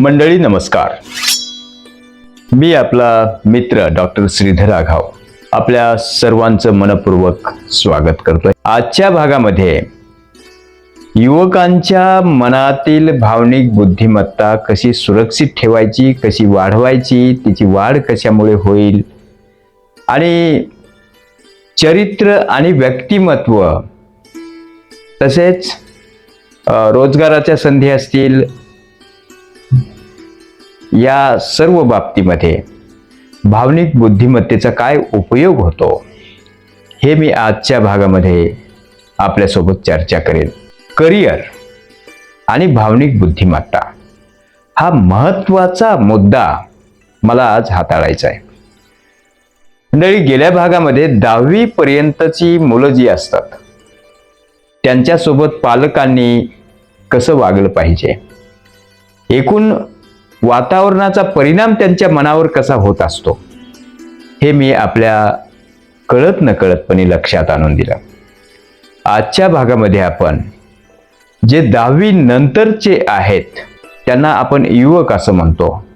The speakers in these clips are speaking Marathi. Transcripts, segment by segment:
मंडळी नमस्कार. मी आपला मित्र डॉक्टर श्रीधर राघाव आपल्या सर्वांचं मनपूर्वक स्वागत करतोय. आजच्या भागामध्ये युवकांच्या मनातील भावनिक बुद्धिमत्ता कशी सुरक्षित ठेवायची कशी वाढवायची तिची वाढ कशामुळे होईल आणि चरित्र आणि व्यक्तिमत्व तसेच रोजगाराच्या संधी असतील या सर्व बाबतीमध्ये भावनिक बुद्धिमत्तेचा काय उपयोग होतो हे मी आजच्या भागामध्ये आपल्यासोबत चर्चा करेन. करिअर आणि भावनिक बुद्धिमत्ता हा महत्त्वाचा मुद्दा मला आज हाताळायचा आहे. मंडळी गेल्या भागामध्ये दहावी पर्यंतची मुलं जी असतात त्यांच्यासोबत पालकांनी कसं वागलं पाहिजे? एकूण वातावरणाचा परिणाम त्यांच्या मनावर कसा होत असतो? हे मी आपल्या कळत नकळतपणे लक्षात आणून दिलं. आजच्या भागामध्ये आपण जे दहावी नंतरचे आहेत त्यांना आपण युवक असं म्हणतो.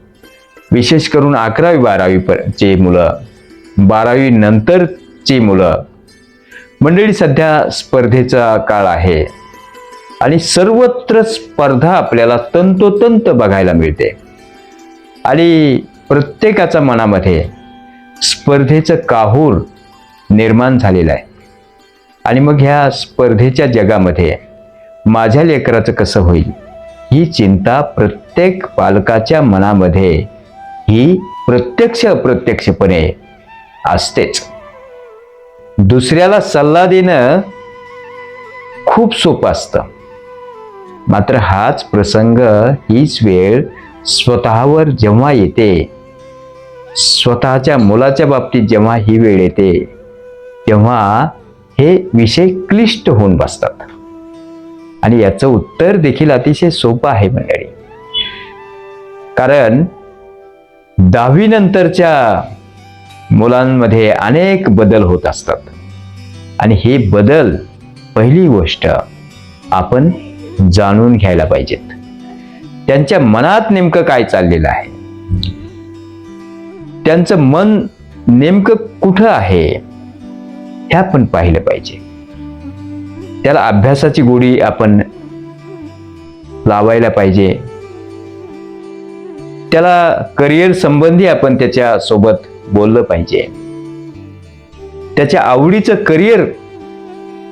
विशेष करून अकरावी बारावी चे मुलं बारावी नंतरची मुलं. मंडळी सध्या स्पर्धेचा काळ आहे आणि सर्वत्र स्पर्धा आपल्याला तंतोतंत बघायला मिळते. आणि प्रत्येकाच्या मनामध्ये स्पर्धेचं काहूर निर्माण झालेलं आहे. आणि मग ह्या स्पर्धेच्या जगामध्ये माझ्या लेकराचं कसं होईल? ही चिंता प्रत्येक पालकाच्या मनामध्ये ही प्रत्यक्ष अप्रत्यक्षपणे असतेच. दुसऱ्याला सल्ला देणं खूप सोपं असतं. मात्र हाच प्रसंग हीच वेळ स्वतःवर जेव्हा येते स्वतःच्या मुलाच्या बाबतीत जेव्हा ही वेळ येते तेव्हा हे विषय क्लिष्ट होऊन बसतात. आणि याचं उत्तर देखील अतिशय सोपं आहे मंडळी. कारण दहावी नंतरच्या मुलांमध्ये अनेक बदल होत असतात. आणि हे बदल पहिली गोष्ट आपण जाणून घ्यायला पाहिजेत. त्यांच्या मनात नेमकं काय चाललेलं आहे? त्यांचं मन नेमकं कुठं आहे? हे आपण पाहिलं पाहिजे. त्याला अभ्यासाची गोडी आपण लावायला पाहिजे. त्याला करिअर संबंधी आपण त्याच्या सोबत बोललं पाहिजे. त्याच्या आवडीचं करिअर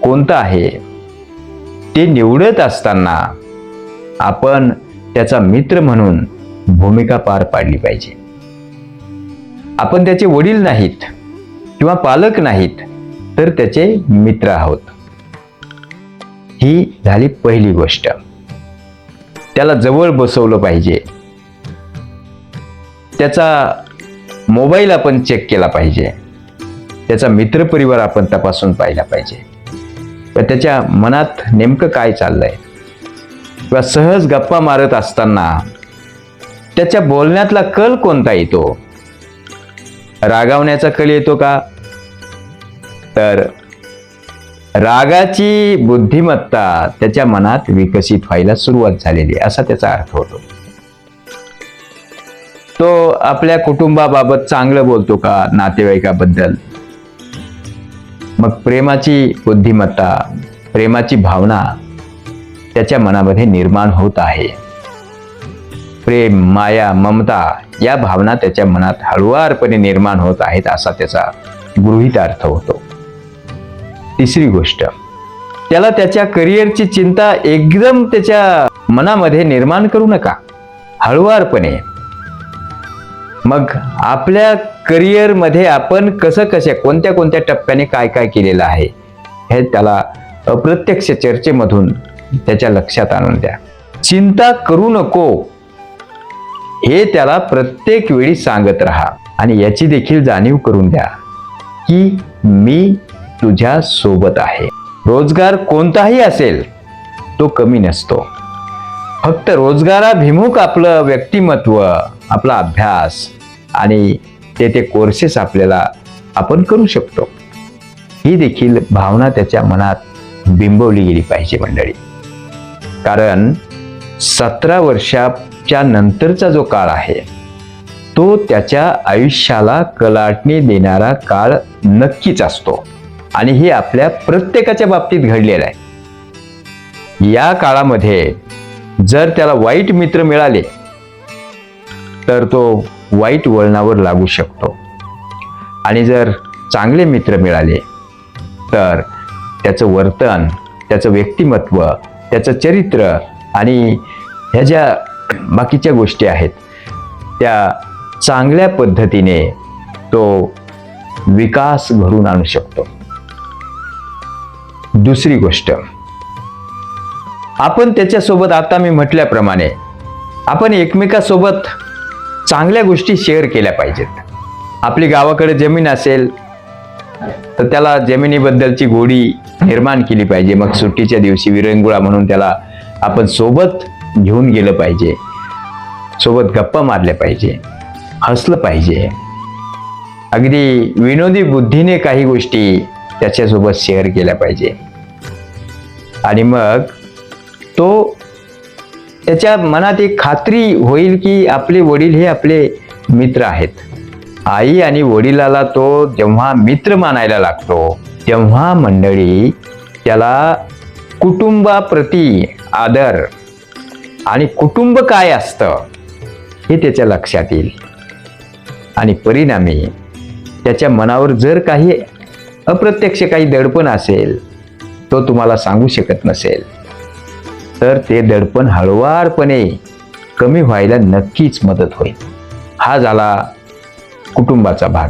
कोणतं आहे? ते निवडत असताना आपण त्याचा मित्र म्हणून भूमिका पार पाडली पाहिजे. आपण त्याचे वडील नाहीत किंवा पालक नाहीत तर त्याचे मित्र आहोत. ही झाली पहिली गोष्ट. त्याला जवळ बसवलं पाहिजे. त्याचा मोबाईल आपण चेक केला पाहिजे. त्याचा मित्रपरिवार आपण तपासून पाहिला पाहिजे. तर त्याच्या मनात नेमकं काय चाललंय? किंवा सहज गप्पा मारत असताना त्याच्या बोलण्यातला कल कोणता येतो? रागावण्याचा कल येतो का? तर रागाची बुद्धिमत्ता त्याच्या मनात विकसित व्हायला सुरुवात झालेली असा त्याचा अर्थ होतो. तो आपल्या कुटुंबाबाबत चांगलं बोलतो का नातेवाईकाबद्दल? मग प्रेमाची बुद्धिमत्ता प्रेमाची भावना त्याच्या मनामध्ये निर्माण होत आहे. प्रेम माया ममता या भावना त्याच्या मनात हळुवारपणे निर्माण होत आहेत असा त्याचा गृहितार्थ होतो. तिसरी गोष्ट त्याला त्याच्या करिअरची चिंता एकदम त्याच्या मनामध्ये निर्माण करू नका. हळुवारपणे. मग आपल्या करिअरमध्ये आपण कसं कशा कोणत्या कोणत्या टप्प्याने काय काय केलेलं आहे हे त्याला अप्रत्यक्ष चर्चेमधून त्याच्या लक्षात आणून द्या. चिंता करू नको. हे त्याला प्रत्येक वेळी सांगत राहा आणि याची देखील जाणीव करून द्या की मी तुझ्या सोबत आहे. रोजगार कोणताही असेल तो कमी नसतो. फक्त रोजगाराभिमुख आपलं व्यक्तिमत्व आपला अभ्यास आणि ते ते कोर्सेस आपल्याला आपण करू शकतो. ही देखील भावना त्याच्या मनात बिंबवली गेली पाहिजे मंडळी. कारण सतरा वर्षाच्या नंतरचा जो काळ आहे तो त्याच्या आयुष्याला कलाटणी देणारा काळ नक्कीच असतो. आणि हे आपल्या प्रत्येकाच्या बाबतीत घडलेलं आहे. या काळामध्ये जर त्याला वाईट मित्र मिळाले तर तो वाईट वळणावर लागू शकतो. आणि जर चांगले मित्र मिळाले तर त्याचं वर्तन त्याचं व्यक्तिमत्व त्याचं चरित्र आणि ह्या ज्या बाकीच्या गोष्टी आहेत त्या चांगल्या पद्धतीने तो विकास घडून आणू शकतो. दुसरी गोष्ट आपण त्याच्यासोबत आता मी म्हटल्याप्रमाणे आपण एकमेकासोबत चांगल्या गोष्टी शेअर केल्या पाहिजेत. आपली गावाकडे जमीन असेल तर त्याला जमिनीबद्दलची गोडी निर्माण केली पाहिजे. मग सुट्टीच्या दिवशी विरंगुळा म्हणून त्याला आपण सोबत घेऊन गेलं पाहिजे. सोबत गप्पा मारल्या पाहिजे. हसलं पाहिजे. अगदी विनोदी बुद्धीने काही गोष्टी त्याच्यासोबत शेअर केल्या पाहिजे. आणि मग तो त्याच्या मनात एक खात्री होईल की आपले वडील हे आपले मित्र आहेत. आई आणि वडिलाला तो जेव्हा मित्र मानायला लागतो तेव्हा मंडळी त्याला कुटुंबाप्रती आदर आणि कुटुंब काय असतं हे त्याच्या लक्षात येईल. आणि परिणामी त्याच्या मनावर जर काही अप्रत्यक्ष काही दडपण असेल तो तुम्हाला सांगू शकत नसेल. तर ते दडपण हळुवारपणे कमी व्हायला नक्कीच मदत होईल. हा झाला कुटुंबाचा भाग.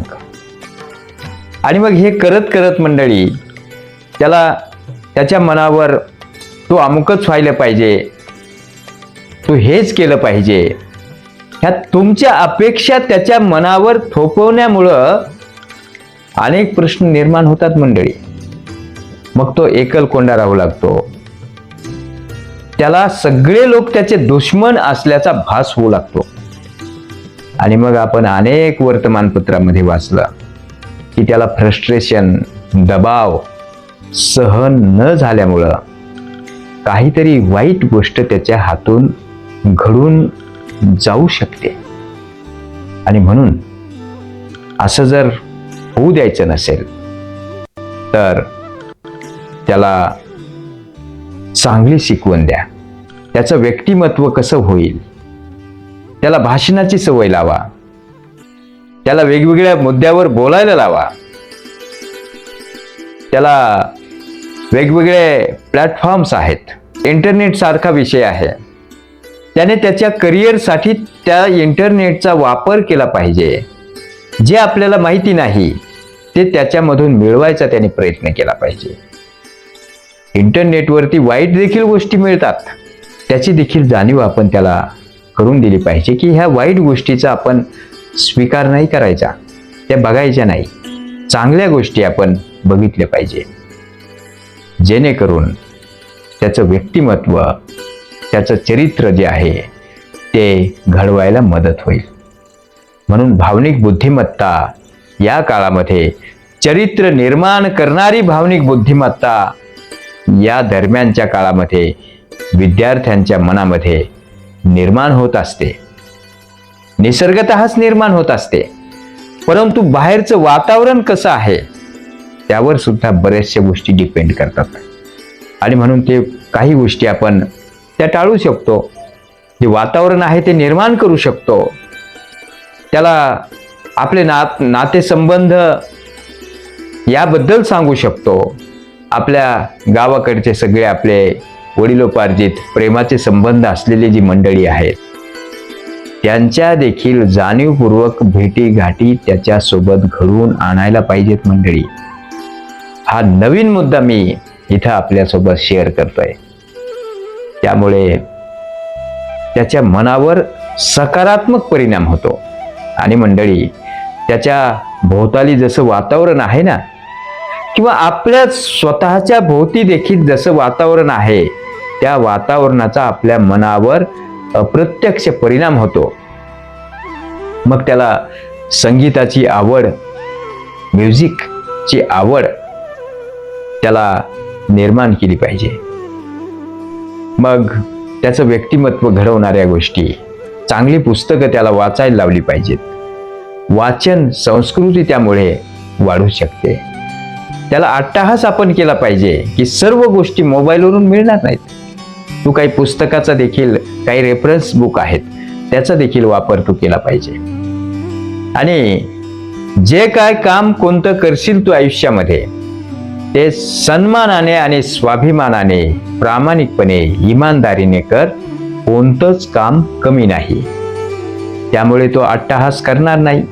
आणि मग हे करत करत मंडळी त्याला त्याच्या मनावर तो अमुकच व्हायला पाहिजे. तू हेच केलं पाहिजे. ह्या तुमच्या अपेक्षा त्याच्या मनावर थोपवण्यामुळं अनेक प्रश्न निर्माण होतात मंडळी. मग तो एकल कोंडा राहू लागतो. त्याला सगळे लोक त्याचे दुश्मन असल्याचा भास होऊ लागतो. आणि मग आपण अनेक वर्तमानपत्रामध्ये वाचलं की त्याला फ्रस्ट्रेशन दबाव सहन न झाल्यामुळं काहीतरी वाईट गोष्ट त्याच्या हातून घडून जाऊ शकते. आणि म्हणून असं जर होऊ द्यायचं नसेल तर त्याला चांगली शिकवण द्या. त्याचं व्यक्तिमत्व कसं होईल? त्याला भाषणाची सवय लावा. त्याला वेगवेगळ्या मुद्द्यावर बोलायला लावा. त्याला वेगवेगळे प्लॅटफॉर्म्स आहेत. इंटरनेटसारखा विषय आहे. त्याने त्याच्या करिअरसाठी त्या इंटरनेटचा वापर केला पाहिजे. जे आपल्याला माहिती नाही ते त्याच्यामधून मिळवायचा त्याने प्रयत्न केला पाहिजे. इंटरनेटवरती वाईट देखील गोष्टी मिळतात. त्याची देखील जाणीव आपण त्याला करून दिली पाहिजे की ह्या वाईट गोष्टीचा आपण स्वीकार नाही करायचा. त्या बघायच्या नाही. चांगल्या गोष्टी आपण बघितल्या पाहिजे. जेणेकरून त्याचं व्यक्तिमत्व त्याचं चरित्र जे आहे ते घडवायला मदत होईल. म्हणून भावनिक बुद्धिमत्ता या काळामध्ये चरित्र निर्माण करणारी भावनिक बुद्धिमत्ता या दरम्यानच्या काळामध्ये विद्यार्थ्यांच्या मनामध्ये निर्माण होत असते. निसर्गतःच निर्माण होत असते. परंतु बाहेरचं वातावरण कसं आहे त्यावर सुद्धा बऱ्याचशा गोष्टी डिपेंड करतात. आणि म्हणून ते काही गोष्टी आपण त्या टाळू शकतो. जे वातावरण आहे ते निर्माण करू शकतो. त्याला आपले नात नातेसंबंध याबद्दल सांगू शकतो. आपल्या गावाकडचे सगळे आपले वडिलोपार्जित प्रेमाचे संबंध असलेली जी मंडळी आहेत त्यांच्या देखील जाणीवपूर्वक भेटी त्याच्यासोबत घडवून आणायला पाहिजेत मंडळी. हा नवीन मुद्दा मी इथं आपल्यासोबत शेअर करतोय. त्यामुळे त्याच्या मनावर सकारात्मक परिणाम होतो. आणि मंडळी त्याच्या भोवताली जसं वातावरण आहे ना किंवा आपल्या स्वतःच्या भोवती देखील जसं वातावरण आहे त्या वातावरणाचा आपल्या मनावर अप्रत्यक्ष परिणाम होतो. मग त्याला संगीताची आवड म्युझिकची आवड त्याला निर्माण केली पाहिजे. मग त्याचं व्यक्तिमत्व घडवणाऱ्या गोष्टी चांगली पुस्तकं त्याला वाचायला लावली पाहिजेत. वाचन संस्कृती त्यामुळे वाढू शकते. त्याला अट्टाहास आपण केला पाहिजे की सर्व गोष्टी मोबाईलवरून मिळणार नाहीत. तू काही पुस्तकाचा देखील काही रेफरन्स बुक आहेत त्याचा देखील वापर तू केला पाहिजे. आणि जे काय काम कोणतं करशील तू आयुष्यामध्ये ते सन्मानाने आणि स्वाभिमानाने प्रामाणिकपणे इमानदारीने कर कोणतंच काम कमी नाही. त्यामुळे तो अट्टहास करणार नाही.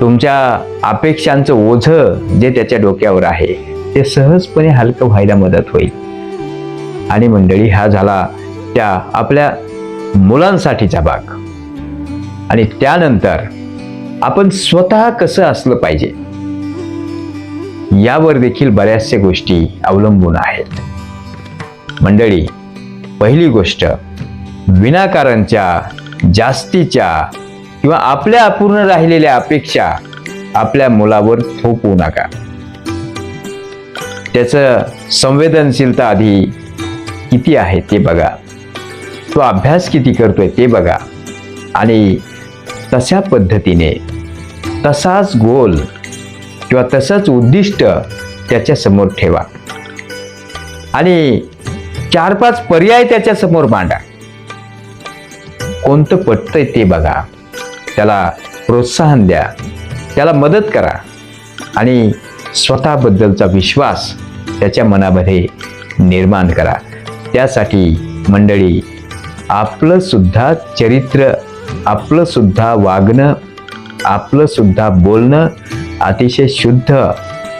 तुमच्या अपेक्षांचं ओझं जे त्याच्या डोक्यावर आहे ते सहजपणे हलकं व्हायला मदत होईल. आणि मंडळी हा झाला त्या आपल्या मुलांसाठीचा भाग. आणि त्यानंतर आपण स्वतः कसं असलं पाहिजे यावर देखील बऱ्याचशा गोष्टी अवलंबून आहेत. मंडळी पहिली गोष्ट विनाकारणच्या जास्तीच्या किंवा आपल्या अपूर्ण राहिलेल्या अपेक्षा आपल्या मुलावर थोपवू नका. त्याचं संवेदनशीलता आधी किती आहे ते बघा. तो अभ्यास किती करतोय ते बघा. आणि तशा पद्धतीने तसाच गोल किंवा तसंच उद्दिष्ट त्याच्यासमोर ठेवा. आणि चार पाच पर्याय त्याच्यासमोर मांडा. कोणतं पटतंय ते बघा. त्याला प्रोत्साहन द्या. त्याला मदत करा. आणि स्वतःबद्दलचा विश्वास त्याच्या मनामध्ये निर्माण करा. त्यासाठी मंडळी आपलं सुद्धा चरित्र आपलं सुद्धा वागणं आपलं सुद्धा बोलणं अतिशय शुद्ध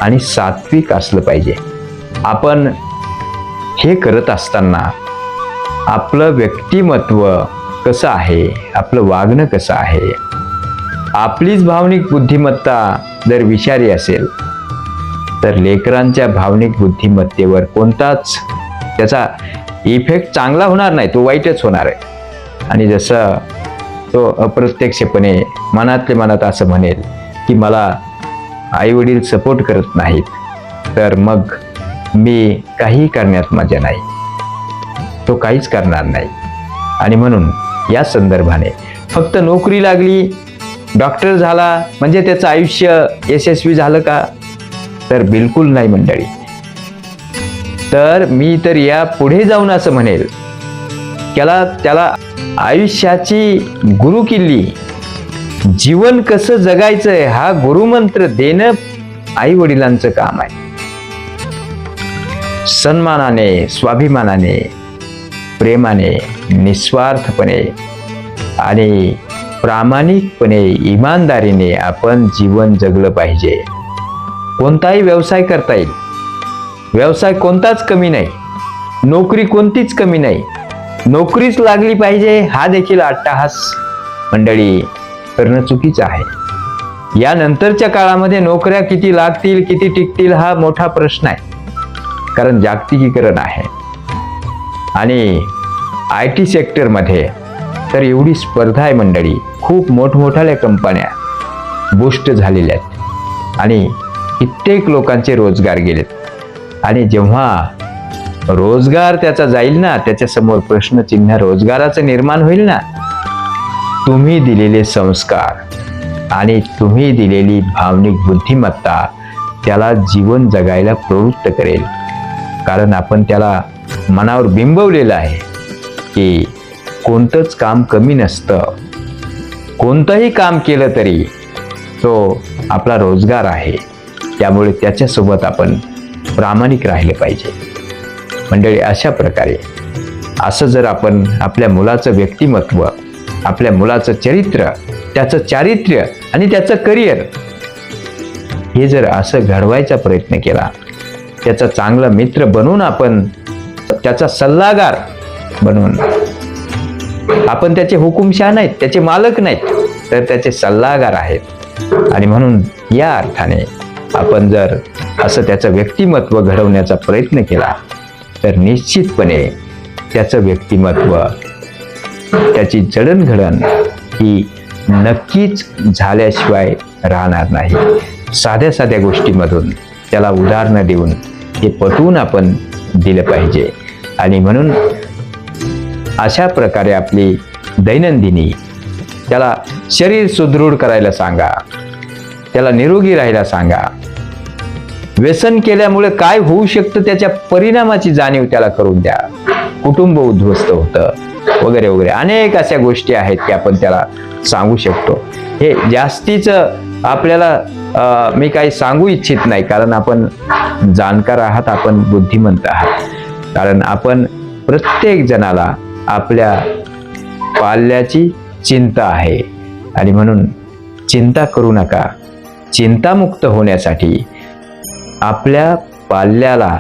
आणि सात्विक असलं पाहिजे. आपण हे करत असताना आपलं व्यक्तिमत्व कसं आहे आपलं वागणं कसं आहे? आपलीच भावनिक बुद्धिमत्ता जर विषारी असेल तर लेकरांच्या भावनिक बुद्धिमत्तेवर कोणताच त्याचा इफेक्ट चांगला होणार नाही तो वाईटच होणार आहे. आणि जसं तो अप्रत्यक्षपणे मनातले मनात असं म्हणेल की मला आई वडील सपोर्ट करत नाहीत तर मग मी काही करण्यात मजा नाही. तो काहीच करणार नाही. आणि म्हणून या संदर्भाने फक्त नोकरी लागली डॉक्टर झाला म्हणजे त्याचं आयुष्य यशस्वी झालं का? तर बिलकुल नाही मंडळी. तर मी तर या पुढे जाऊन असं म्हणेल. त्याला त्याला आयुष्याची गुरु किल्ली जीवन कसं जगायचंय हा गुरुमंत्र देणं आई वडिलांचं काम आहे. सन्मानाने स्वाभिमानाने प्रेमाने निस्वार्थपणे आणि प्रामाणिकपणे इमानदारीने आपण जीवन जगलं पाहिजे. कोणताही व्यवसाय करता येईल. व्यवसाय कोणताच कमी नाही. नोकरी कोणतीच कमी नाही. नोकरीच लागली पाहिजे हा देखील अट्टाहास. मंडळी करणं चुकीचं आहे. यानंतरच्या काळामध्ये नोकऱ्या किती लागतील किती टिकतील हा मोठा प्रश्न आहे. कारण जागतिकीकरण आहे. आणि आय टी सेक्टरमध्ये तर एवढी स्पर्धा आहे मंडळी. खूप मोठमोठाल्या कंपन्या बुष्ट झालेल्या आहेत. आणि कित्येक लोकांचे रोजगार गेलेत. आणि जेव्हा रोजगार त्याचा जाईल ना त्याच्यासमोर प्रश्नचिन्ह रोजगाराचं निर्माण होईल ना तुम्ही दिलेले संस्कार आणि तुम्ही दिलेली भावनिक बुद्धिमत्ता त्याला जीवन जगायला प्रवृत्त करेल. कारण आपण त्याला मनावर बिंबवलेलं आहे की कोणतंच काम कमी नसतं. कोणतंही काम केलं तरी तो आपला रोजगार आहे. त्यामुळे त्याच्यासोबत आपण प्रामाणिक राहिले पाहिजे. मंडळी अशा प्रकारे असं जर आपण आपल्या मुलाचं व्यक्तिमत्व आपल्या मुलाचं चरित्र त्याचं चारित्र्य आणि त्याचं करिअर हे जर असं घडवायचा प्रयत्न केला त्याचा चांगला मित्र बनून आपण त्याचा सल्लागार बनून आपण त्याचे हुकुमशाह नाहीत त्याचे मालक नाहीत तर त्याचे सल्लागार आहेत. आणि म्हणून या अर्थाने आपण जर असं त्याचं व्यक्तिमत्व घडवण्याचा प्रयत्न केला. तर निश्चितपणे त्याचं व्यक्तिमत्व त्याची जडणघडण ही नक्कीच झाल्याशिवाय राहणार नाही. साध्या साध्या गोष्टीमधून त्याला उदाहरणं देऊन हे पटवून आपण दिलं पाहिजे. आणि म्हणून अशा प्रकारे आपली दैनंदिनी त्याला शरीर सुदृढ करायला सांगा त्याला निरोगी राहायला सांगा व्यसन केल्यामुळे काय होऊ शकतं त्याच्या परिणामाची जाणीव त्याला करून द्या. कुटुंब उद्ध्वस्त होतं. वगैरे वगैरे. अनेक अशा गोष्टी आहेत की आपण त्याला सांगू शकतो. हे जास्तीचं आपल्याला मी काही सांगू इच्छित नाही. कारण आपण जाणकार आहात आपण बुद्धिमंत आहात. कारण आपण प्रत्येक जणाला आपल्या पाल्याची चिंता आहे. आणि म्हणून चिंता करू नका. चिंतामुक्त होण्यासाठी आपल्या पाल्याला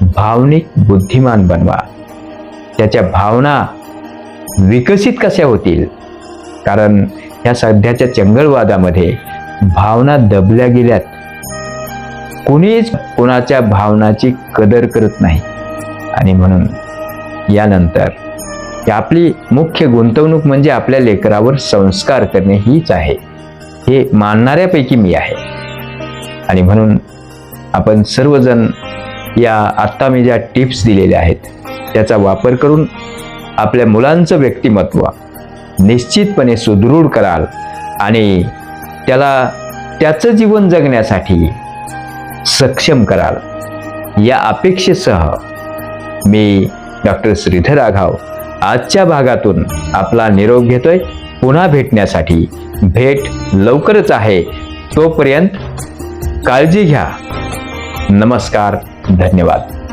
भावनिक बुद्धिमान बनवा. त्याच्या भावना विकसित कशा होतील? कारण ह्या सध्याच्या चंगळवादामध्ये भावना दबल्या गेल्यात. कोणीच कोणाच्या भावनाची कदर करत नाही. आणि म्हणून यानंतर आपली मुख्य गुंतवणूक म्हणजे आपल्या लेकरावर संस्कार करणे हीच आहे. हे मानणाऱ्यापैकी मी आहे. आणि म्हणून आपण सर्वजण या आत्ता मी ज्या टिप्स दिलेल्या आहेत त्याचा वापर करून आपल्या मुलांचं व्यक्तिमत्व निश्चितपणे सुदृढ कराल आणि त्याला त्याचं जीवन जगण्यासाठी सक्षम कराल. या अपेक्षेसह मी डॉक्टर श्रीधर आघाव आजच्या भागातून आपला निरोप घेतोय. पुन्हा भेटण्यासाठी भेट लवकरच आहे. तोपर्यंत काळजी घ्या. नमस्कार धन्यवाद.